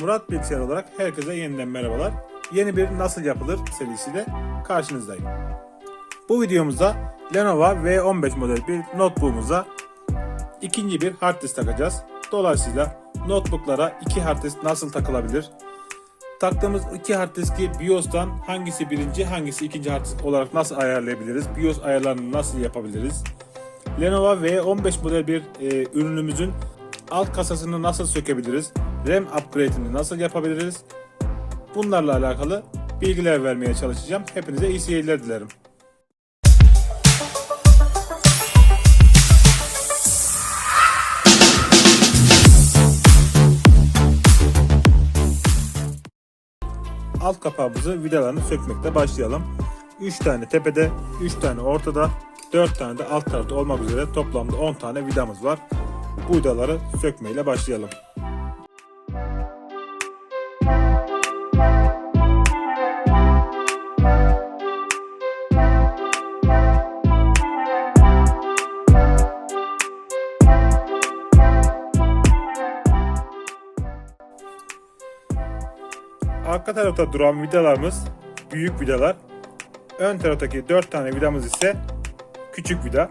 Murat Bilgisayar olarak herkese yeniden merhabalar. Yeni bir Nasıl Yapılır serisiyle karşınızdayım. Bu videomuzda Lenovo V15 model bir notebook'umuza ikinci bir hard disk takacağız. Dolayısıyla notebooklara iki hard disk nasıl takılabilir? Taktığımız iki hard diski BIOS'tan hangisi birinci hangisi ikinci hard disk olarak nasıl ayarlayabiliriz? BIOS ayarlarını nasıl yapabiliriz? Lenovo V15 model bir e, ürünümüzün alt kasasını nasıl sökebiliriz? RAM upgrade'ini nasıl yapabiliriz? Bunlarla alakalı bilgiler vermeye çalışacağım. Hepinize iyi seyirler dilerim. Alt kapağımızı vidalarını sökmekle başlayalım. 3 tane tepede, 3 tane ortada, 4 tane de alt tarafta olmak üzere toplamda 10 tane vidamız var. Bu vidaları sökmeyle başlayalım. Arka tarafta duran vidalarımız büyük vidalar. Ön taraftaki 4 tane vidamız ise küçük vida.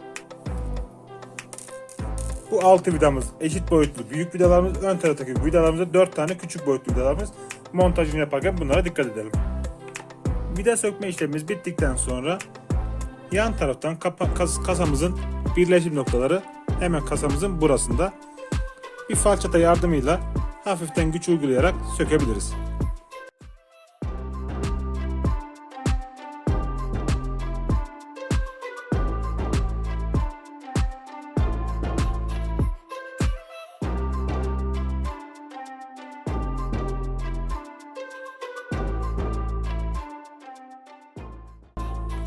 Bu 6 vidamız eşit boyutlu büyük vidalarımız. Ön taraftaki vidalarımızda 4 tane küçük boyutlu vidalarımız. Montajını yaparken bunlara dikkat edelim. Vida sökme işlemimiz bittikten sonra yan taraftan kas- kasamızın birleşim noktaları hemen kasamızın burasında bir falçata yardımıyla hafiften güç uygulayarak sökebiliriz.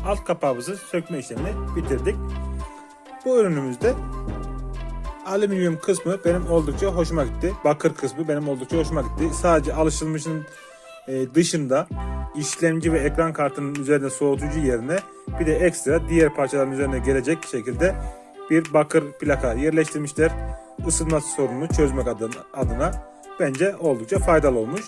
Alt kapağımızı sökme işlemini bitirdik. Bu ürünümüzde alüminyum kısmı benim oldukça hoşuma gitti. Bakır kısmı benim oldukça hoşuma gitti. Sadece alışılmışın e, dışında işlemci ve ekran kartının üzerinde soğutucu yerine bir de ekstra diğer parçaların üzerine gelecek şekilde bir bakır plaka yerleştirmişler. Isınma sorununu çözmek adına, adına bence oldukça faydalı olmuş.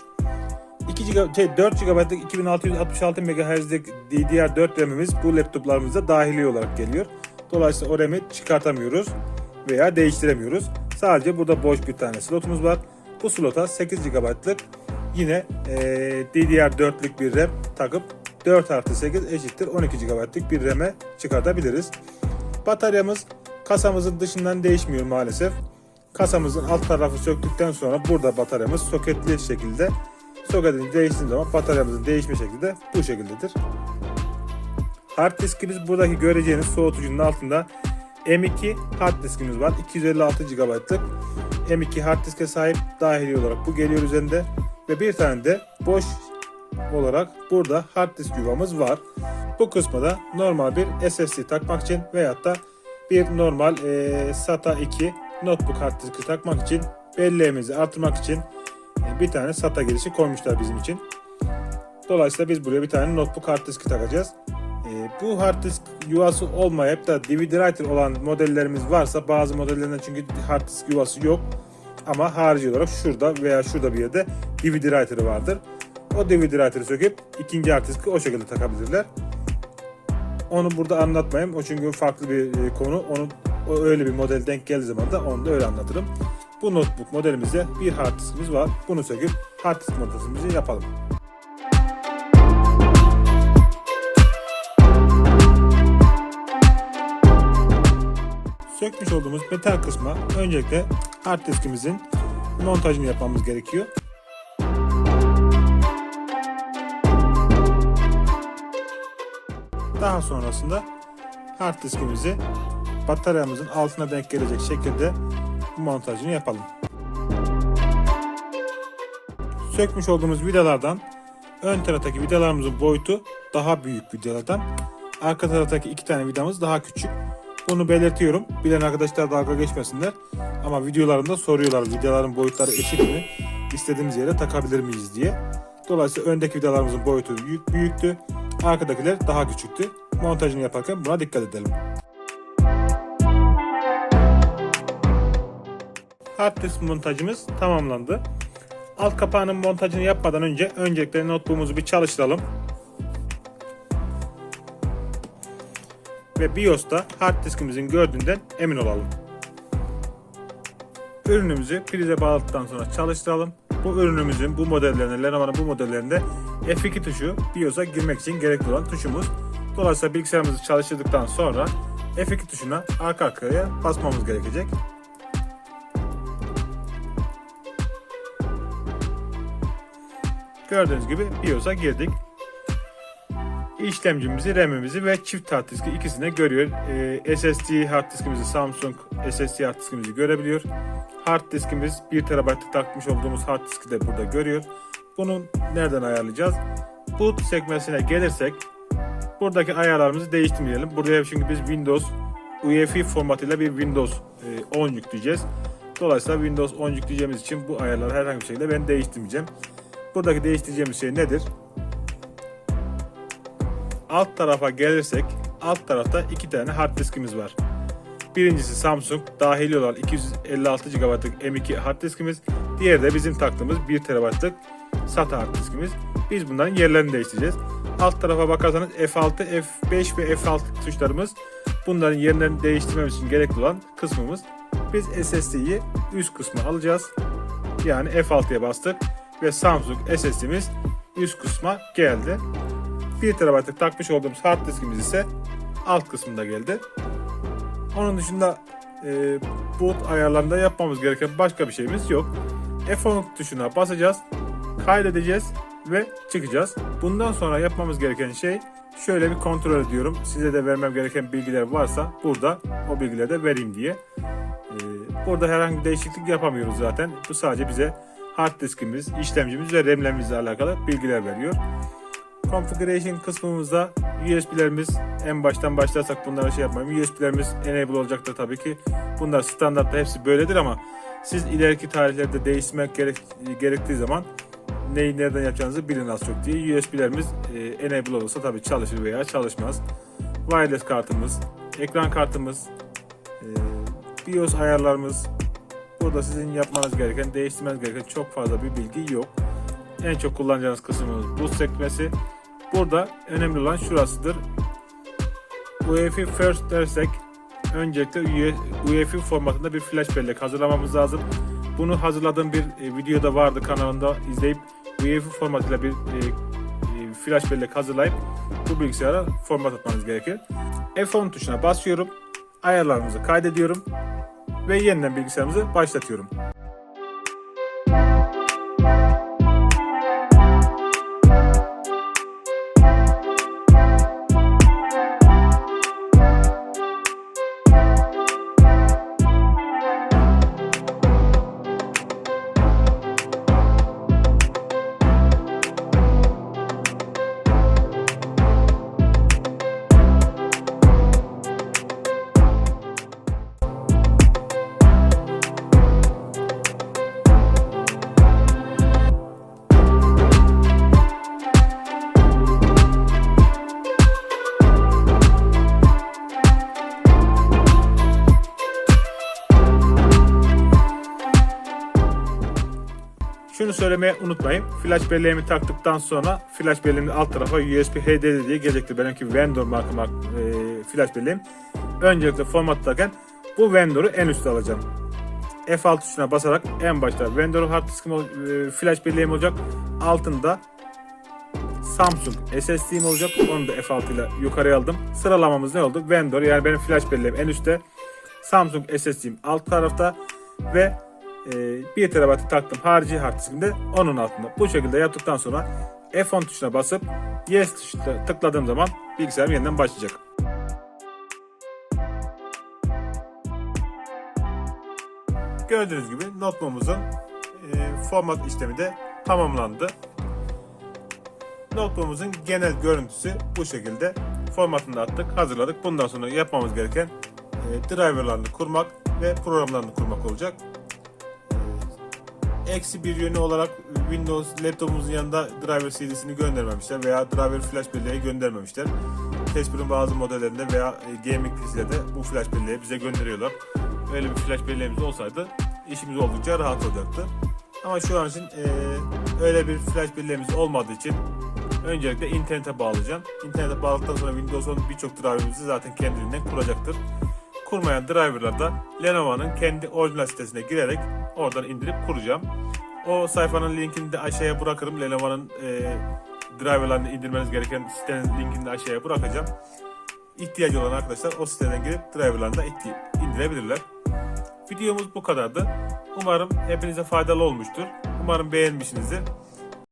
2 GB, şey, 4 GB'lık 2666 MHz'lik DDR4 RAM'imiz bu laptoplarımızda dahili olarak geliyor. Dolayısıyla o RAM'i çıkartamıyoruz veya değiştiremiyoruz. Sadece burada boş bir tane slotumuz var. Bu slota 8 GB'lık yine e, DDR4'lük bir RAM takıp 4 artı 8 eşittir 12 GB'lık bir RAM'e çıkartabiliriz. Bataryamız kasamızın dışından değişmiyor maalesef. Kasamızın alt tarafı söktükten sonra burada bataryamız soketli şekilde soketini değiştiği zaman bataryamızın değişme şekli de bu şekildedir. Hard diskimiz buradaki göreceğiniz soğutucunun altında M2 hard diskimiz var. 256 GB'lık M2 hard diske sahip dahili olarak bu geliyor üzerinde ve bir tane de boş olarak burada hard disk yuvamız var. Bu kısma normal bir SSD takmak için veyahut da bir normal e, SATA 2 notebook hard diski takmak için belleğimizi artırmak için bir tane SATA girişi koymuşlar bizim için. Dolayısıyla biz buraya bir tane notebook hard diski takacağız. E, bu hard disk yuvası olmayıp da DVD writer olan modellerimiz varsa bazı modellerinde çünkü hard disk yuvası yok. Ama harici olarak şurada veya şurada bir yerde DVD writer'ı vardır. O DVD writer'ı söküp ikinci hard diski o şekilde takabilirler. Onu burada anlatmayayım. O çünkü farklı bir e, konu. Onu öyle bir model denk geldiği zaman da onu da öyle anlatırım. Bu notebook modelimizde bir hard diskimiz var. Bunu söküp hard disk montajımızı yapalım. Sökmüş olduğumuz metal kısma öncelikle hard diskimizin montajını yapmamız gerekiyor. Daha sonrasında hard diskimizi bataryamızın altına denk gelecek şekilde montajını yapalım. Sökmüş olduğumuz vidalardan ön taraftaki vidalarımızın boyutu daha büyük vidalardan. Arka taraftaki iki tane vidamız daha küçük. Bunu belirtiyorum. Bilen arkadaşlar dalga geçmesinler. Ama videolarında soruyorlar vidaların boyutları eşit mi? İstediğimiz yere takabilir miyiz diye. Dolayısıyla öndeki vidalarımızın boyutu büyük, büyüktü. Arkadakiler daha küçüktü. Montajını yaparken buna dikkat edelim. Hard disk montajımız tamamlandı. Alt kapağının montajını yapmadan önce öncelikle notebook'umuzu bir çalıştıralım. Ve BIOS'ta hard diskimizin gördüğünden emin olalım. Ürünümüzü prize bağladıktan sonra çalıştıralım. Bu ürünümüzün bu modellerinde, Lenovo'nun bu modellerinde F2 tuşu BIOS'a girmek için gerekli olan tuşumuz. Dolayısıyla bilgisayarımızı çalıştırdıktan sonra F2 tuşuna arka arkaya basmamız gerekecek. Gördüğünüz gibi BIOS'a girdik. İşlemcimizi, RAM'imizi ve çift hard diski ikisini de görüyor. Ee, SSD hard diskimizi, Samsung SSD hard diskimizi görebiliyor. Hard diskimiz 1 TB'lık takmış olduğumuz hard diski de burada görüyor. Bunu nereden ayarlayacağız? Boot sekmesine gelirsek buradaki ayarlarımızı değiştirmeyelim. Buraya şimdi biz Windows UEFI formatıyla bir Windows e, 10 yükleyeceğiz. Dolayısıyla Windows 10 yükleyeceğimiz için bu ayarları herhangi bir şekilde ben değiştirmeyeceğim. Buradaki değiştireceğimiz şey nedir? Alt tarafa gelirsek alt tarafta iki tane hard diskimiz var. Birincisi Samsung dahili olan 256 GB'lık M2 hard diskimiz. Diğeri de bizim taktığımız 1 TB'lık SATA hard diskimiz. Biz bunların yerlerini değiştireceğiz. Alt tarafa bakarsanız F6, F5 ve F6 tuşlarımız bunların yerlerini değiştirmemiz için gerekli olan kısmımız. Biz SSD'yi üst kısmı alacağız. Yani F6'ya bastık ve Samsung SSD'miz üst kısma geldi. 1 TB'lık takmış olduğumuz hard diskimiz ise alt kısmında geldi. Onun dışında e, boot ayarlarında yapmamız gereken başka bir şeyimiz yok. F10 tuşuna basacağız, kaydedeceğiz ve çıkacağız. Bundan sonra yapmamız gereken şey şöyle bir kontrol ediyorum. Size de vermem gereken bilgiler varsa burada o bilgileri de vereyim diye. E, burada herhangi bir değişiklik yapamıyoruz zaten. Bu sadece bize hard diskimiz, işlemcimiz ve RAM'lerimizle alakalı bilgiler veriyor. Configuration kısmımızda USB'lerimiz en baştan başlarsak bunlara şey yapmayayım. USB'lerimiz enable olacaktır tabii ki. Bunlar standartta hepsi böyledir ama siz ileriki tarihlerde değiştirmek gerek, gerektiği zaman neyi nereden yapacağınızı bilin az çok diye. USB'lerimiz e, enable olursa tabii çalışır veya çalışmaz. Wireless kartımız, ekran kartımız, e, BIOS ayarlarımız. Burada sizin yapmanız gereken, değiştirmeniz gereken çok fazla bir bilgi yok. En çok kullanacağınız kısmımız boost sekmesi. Burada önemli olan şurasıdır. UEFI First dersek öncelikle UEFI formatında bir flash bellek hazırlamamız lazım. Bunu hazırladığım bir e, videoda vardı kanalında izleyip UEFI formatıyla bir e, e, flash bellek hazırlayıp bu bilgisayara format atmanız gerekir. F10 tuşuna basıyorum. Ayarlarımızı kaydediyorum ve yeniden bilgisayarımızı başlatıyorum. Şunu söylemeyi unutmayın. Flash belleğimi taktıktan sonra flash belleğimin alt tarafa USB HDD diye gelecektir. Benimki vendor marka mark, e, flash belleğim. Öncelikle formatlarken bu vendor'u en üstte alacağım. F6 tuşuna basarak en başta vendor hard diskim e, flash belleğim olacak. Altında Samsung SSD'm olacak. Onu da F6 ile yukarıya aldım. Sıralamamız ne oldu? Vendor yani benim flash belleğim en üstte. Samsung SSD'm alt tarafta ve 1 TB taktım harici hard diskimde onun altında. Bu şekilde yaptıktan sonra F10 tuşuna basıp Yes tuşuna tıkladığım zaman bilgisayarım yeniden başlayacak. Gördüğünüz gibi notebook'umuzun e, format işlemi de tamamlandı. Notebook'umuzun genel görüntüsü bu şekilde. Formatını attık, hazırladık. Bundan sonra yapmamız gereken e, driverlarını kurmak ve programlarını kurmak olacak. Eksi bir yönü olarak Windows laptopumuzun yanında driver CD'sini göndermemişler veya driver flash belleği göndermemişler. Casper'ın bazı modellerinde veya e, gaming PC'lerde bu flash belleği bize gönderiyorlar. Öyle bir flash belleğimiz olsaydı işimiz oldukça rahat olacaktı. Ama şu an için e, öyle bir flash birliğimiz olmadığı için öncelikle internete bağlayacağım. İnternete bağladıktan sonra Windows'un birçok driver'ımızı zaten kendiliğinden kuracaktır. Kurmayan driver'lar da Lenovo'nun kendi orijinal sitesine girerek oradan indirip kuracağım. O sayfanın linkini de aşağıya bırakırım. Lenovo'nun e, driver'larını indirmeniz gereken sitenin linkini de aşağıya bırakacağım. İhtiyacı olan arkadaşlar o siteden girip driver'larını da indirebilirler. Videomuz bu kadardı. Umarım hepinize faydalı olmuştur. Umarım beğenmişsinizdir.